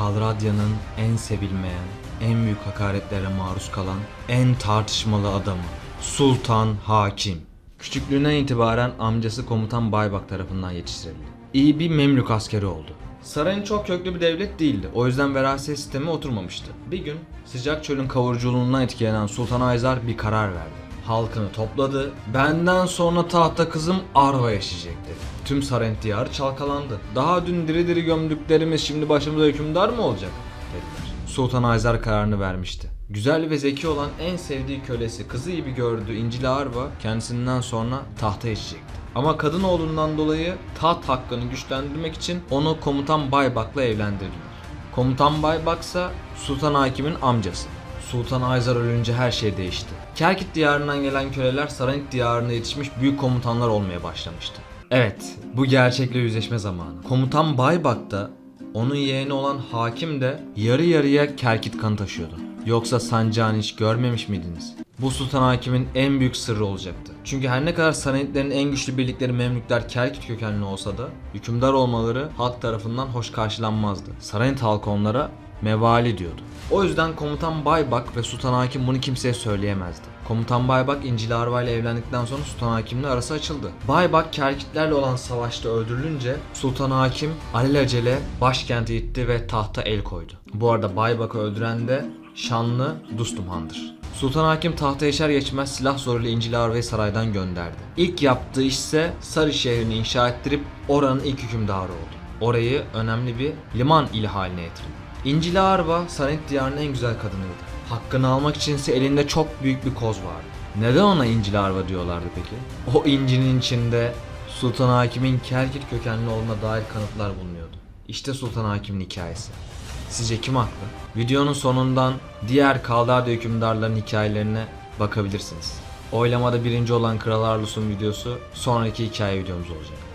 Kalradya'nın en sevilmeyen, en büyük hakaretlere maruz kalan, en tartışmalı adamı. Sultan Hakim. Küçüklüğünden itibaren amcası komutan Baybak tarafından yetiştirildi. İyi bir Memlük askeri oldu. Sarayın çok köklü bir devlet değildi. O yüzden veraset sistemi oturmamıştı. Bir gün sıcak çölün kavuruculuğundan etkilenen Sultan Ayzar bir karar verdi. Halkını topladı. Benden sonra tahta kızım Arva yaşayacak dedi. Tüm Sarayın diyarı çalkalandı. Daha dün diri diri gömdüklerimiz şimdi başımıza hükümdar mı olacak? dediler. Sultan Ayzar kararını vermişti. Güzel ve zeki olan en sevdiği kölesi kızı gibi gördüğü İncil Arva kendisinden sonra tahta geçecekti. Ama kadın olduğundan dolayı taht hakkını güçlendirmek için onu komutan Baybak'la evlendirdiler. Komutan Baybak ise Sultan Hakim'in amcası. Sultan Ayzar ölünce her şey değişti. Kerkit diyarından gelen köleler Sarayit diyarına yetişmiş büyük komutanlar olmaya başlamıştı. Evet, bu gerçekle yüzleşme zamanı. Komutan Baybak da onun yeğeni olan hakim de yarı yarıya Kerkit kanı taşıyordu. Yoksa sancağını hiç görmemiş miydiniz? Bu Sultan Hakim'in en büyük sırrı olacaktı. Çünkü her ne kadar Sarayitlerin en güçlü birlikleri Memlükler Kerkit kökenli olsa da hükümdar olmaları halk tarafından hoş karşılanmazdı. Sarayit halkı onlara mevali diyordu. O yüzden komutan Baybak ve Sultan Hakim bunu kimseye söyleyemezdi. Komutan Baybak İncil Arva ile evlendikten sonra Sultan Hakim'le arası açıldı. Baybak Kerkitlerle olan savaşta öldürülünce Sultan Hakim alelacele başkenti gitti ve tahta el koydu. Bu arada Baybak'ı öldüren de şanlı Dostum Han'dır. Sultan Hakim tahta yaşar geçmez silah zoruyla İncil Arva'yı saraydan gönderdi. İlk yaptığı işse Sarı şehrini inşa ettirip oranın ilk hükümdarı oldu. Orayı önemli bir liman ili haline getirdi. İncil Arva Sarayit diyarının en güzel kadınıydı. Hakkını almak içinse elinde çok büyük bir koz vardı. Neden ona İncil Arva diyorlardı peki? O incinin içinde Sultan Hakim'in Kerkit kökenli olduğuna dair kanıtlar bulunuyordu. İşte Sultan Hakim'in hikayesi. Sizce kim haklı? Videonun sonundan diğer Kaldade hükümdarların hikayelerine bakabilirsiniz. Oylamada birinci olan Kral Arlus'un videosu sonraki hikaye videomuz olacak.